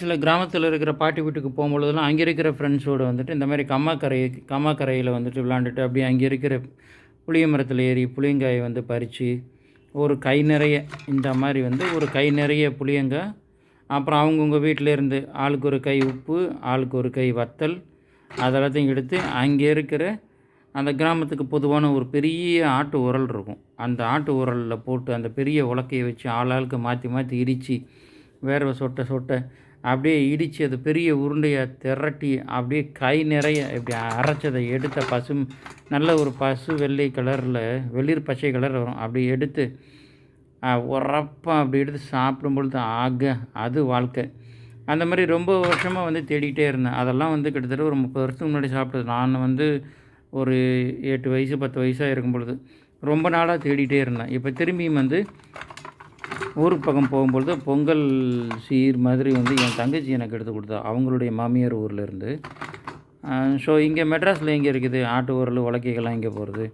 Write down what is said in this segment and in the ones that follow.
சில கிராமத்தில் இருக்கிற பாட்டி வீட்டுக்கு போகும்பொழுதுலாம் அங்கே இருக்கிற ஃப்ரெண்ட்ஸோடு வந்துட்டு இந்த மாதிரி கம்மாக்கரை கம்மாக்கரையில் வந்துட்டு விளாண்டுட்டு அப்படியே அங்கே இருக்கிற புளிய மரத்தில் ஏறி புளியங்காயை வந்து பறித்து ஒரு கை நிறைய இந்த மாதிரி வந்து ஒரு கை நிறைய புளியங்காய். அப்புறம் அவங்கவுங்க வீட்டில் இருந்து ஆளுக்கு ஒரு கை உப்பு ஆளுக்கு ஒரு கை வத்தல் அதெல்லாத்தையும் எடுத்து அங்கே இருக்கிற அந்த கிராமத்துக்கு பொதுவான ஒரு பெரிய ஆட்டு உரல் இருக்கும். அந்த ஆட்டு உரலில் போட்டு அந்த பெரிய உலக்கையை வச்சு ஆளாளுக்கு மாற்றி மாற்றி இடித்து வேர்வை சொட்ட சொட்ட அப்படியே இடித்து அது பெரிய உருண்டையை திரட்டி அப்படியே கை நிறைய இப்படி அரைச்சதை எடுத்த பசும் நல்ல ஒரு பசு வெள்ளை கலரில் வெளிர் பச்சை கலர் வரும். அப்படி எடுத்து உரப்பாக அப்படி எடுத்து சாப்பிடும்பொழுது ஆக அது வாழ்க்கை. அந்த மாதிரி ரொம்ப வருஷமாக வந்து தேடிக்கிட்டே இருந்தேன். அதெல்லாம் வந்து கிட்டத்தட்ட ஒரு முப்பது வருஷத்துக்கு முன்னாடி சாப்பிட்டது. நான் வந்து ஒரு எட்டு வயசு பத்து வயசாக இருக்கும் பொழுது ரொம்ப நாளாக தேடிகிட்டே இருந்தேன். இப்போ திரும்பியும் வந்து ஊருக்கு பக்கம் போகும்பொழுது பொங்கல் சீர் மாதிரி வந்து என் தங்கச்சி எனக்கு எடுத்து கொடுத்தா. அவங்களுடைய மாமியார் ஊரில் இருந்து. ஸோ இங்கே மெட்ராஸில் எங்கே இருக்குது? ஆட்டு உரல் உலக்கைகள்லாம் எங்கே போகிறது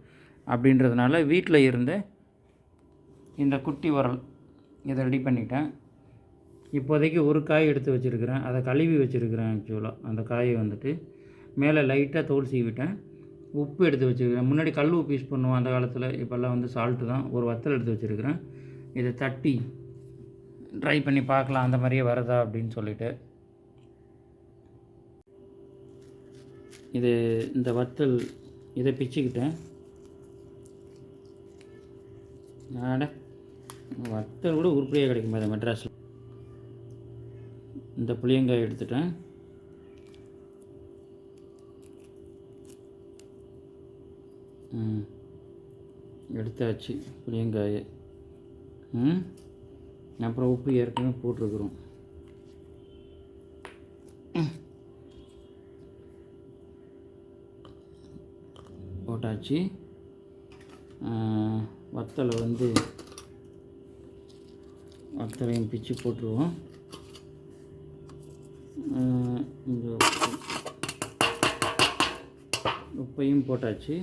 அப்படின்றதுனால வீட்டில் இருந்த இந்த குட்டி உரல் இதை ரெடி பண்ணிட்டேன். இப்போதைக்கு ஒரு காய் எடுத்து வச்சுருக்கிறேன். அதை கழுவி வச்சுருக்கிறேன் ஆக்சுவலாக அந்த காயை வந்துட்டு மேலே லைட்டாக தோல் சீவிட்டேன். உப்பு எடுத்து வச்சுருக்கிறேன். முன்னாடி கல் உப்பு யூஸ் பண்ணுவோம் அந்த காலத்தில். இப்போல்லாம் வந்து சால்ட்டு தான். ஒரு வத்தல் எடுத்து வச்சுருக்கிறேன். இதை தட்டி ட்ரை பண்ணி பார்க்கலாம் அந்த மாதிரியே வருதா அப்படின்னு சொல்லிட்டு. இது இந்த வத்தல் இதை பிச்சுக்கிட்டேன். ஆட வத்தல் கூட உருப்படியாக கிடைக்கும் இந்த மெட்ராஸில். இந்த புளியங்காய் எடுத்துட்டேன். எடுத்தாச்சு புளியங்காயை. அப்புறம் உப்பு ஏற்கனவே போட்டிருக்குறோம். போட்டாச்சு. வத்தலை வந்து வத்தலையும் பிச்சு போட்டுருவோம். இந்த உப்பையும் போட்டாச்சு.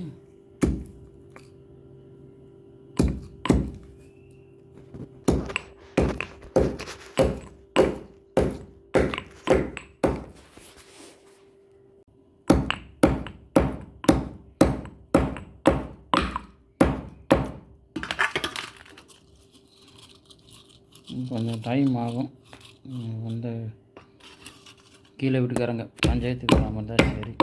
கொஞ்சம் டைம் ஆகும். வந்து கீழே வீட்டுக்காரங்க பஞ்சாயத்துக்கு வராமல் தான் சரி.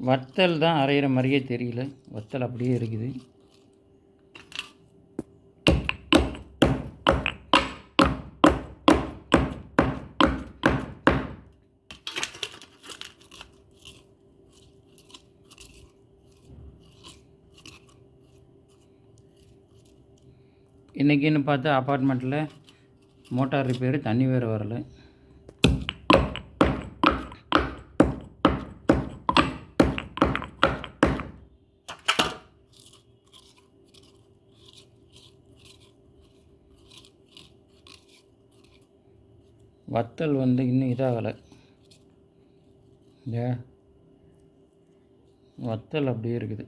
வத்தல் தான் அரைகிற மாதிரியே தெரியல. வத்தல் அப்படியே இருக்குது. இன்றைக்கின்னு பார்த்தா அப்பார்ட்மெண்ட்டில் மோட்டார் ரிப்பேரு தண்ணி வேறு வரல. வத்தல் வந்து இன்னும் இதாகலை. வத்தல் அப்படியே இருக்குது.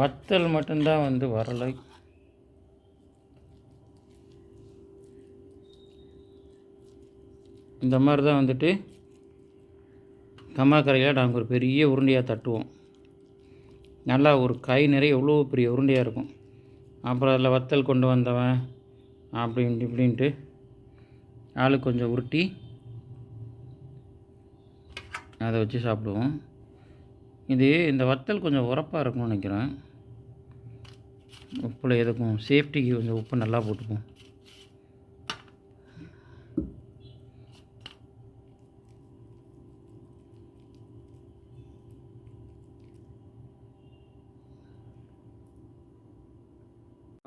வத்தல் மட்டும்தான் வந்து வரலை. இந்த மாதிரி தான் வந்துட்டு கம்மாக்கரையில் நாங்கள் ஒரு பெரிய உருண்டையாக தட்டுவோம். நல்லா ஒரு கை நிறைய எவ்வளோ பெரிய உருண்டையாக இருக்கும். அப்புறம் அதில் வத்தல் கொண்டு வந்தவன் அப்படின்ட்டு இப்படின்ட்டு ஆளுக்கு கொஞ்சம் உருட்டி அதை வச்சு சாப்பிடுவோம். இது இந்த வத்தல் கொஞ்சம் உரப்பாக இருக்கும்னு நினைக்கிறேன். உப்பில் எதுக்கும்? சேஃப்டிக்கு கொஞ்சம் உப்பு நல்லா போட்டுப்போம்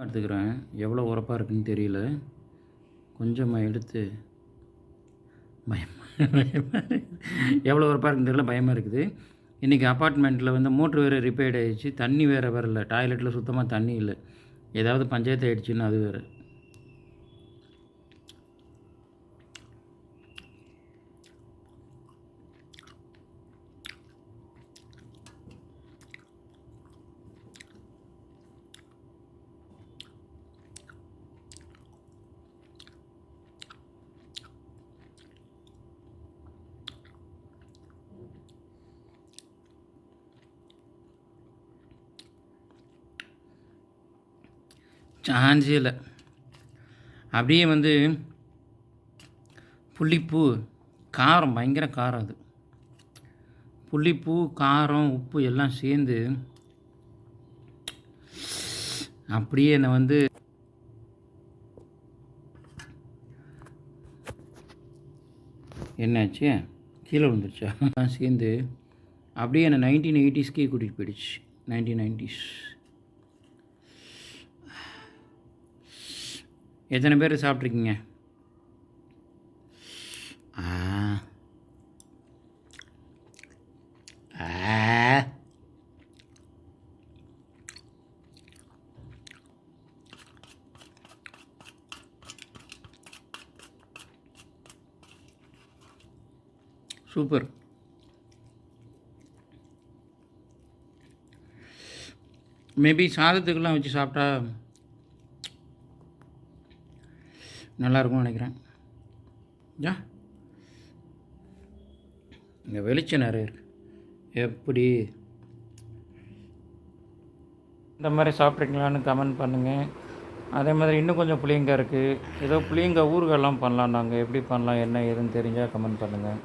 எடுத்துக்கிறேன். எவ்வளோ உரப்பாக இருக்குன்னு தெரியல. கொஞ்சமாக எடுத்து பயமாக பயமாக எவ்வளோ உரப்பாக இருக்குன்னு தெரியல பயமாக இருக்குது. இன்றைக்கி அப்பார்ட்மெண்ட்டில் வந்து மோட்ரு வேறு ரிப்பேர்ட் ஆகிடுச்சு தண்ணி வேறு வரல. டாய்லெட்டில் சுத்தமாக தண்ணி இல்லை. ஏதாவது பஞ்சாயத்து ஆகிடுச்சின்னு அது வேறு. சான்ஸே இல்லை. அப்படியே வந்து புள்ளிப்பூ காரம் பயங்கர காரம் அது. புள்ளிப்பூ காரம் உப்பு எல்லாம் சேர்ந்து அப்படியே என்னை வந்து என்னாச்சு? கீழே விழுந்துருச்சா? சேர்ந்து அப்படியே என்னை நைன்டீன் எயிட்டிஸ்க்கே கூட்டிகிட்டு போயிடுச்சு. நைன்டீன் நைன்டிஸ் எத்தனை பேர் சாப்பிட்ருக்கீங்க. சூப்பர். மேபி சாதத்துக்கெல்லாம் வச்சு சாப்பிட்டா நல்லாயிருக்கும்னு நினைக்கிறேன். ஜா. இங்கே வெளிச்சம் நிறைய இருக்கு. எப்படி? இந்த மாதிரி சாப்பிட்றீங்களான்னு கமெண்ட் பண்ணுங்கள் அதே மாதிரி இன்னும் கொஞ்சம் புளியங்காய் இருக்குது ஏதோ புளியங்காய் ஊறுகாய்லாம் பண்ணலாம் நாங்கள் எப்படி பண்ணலாம் என்ன ஏதுன்னு தெரிஞ்சால் கமெண்ட் பண்ணுங்கள்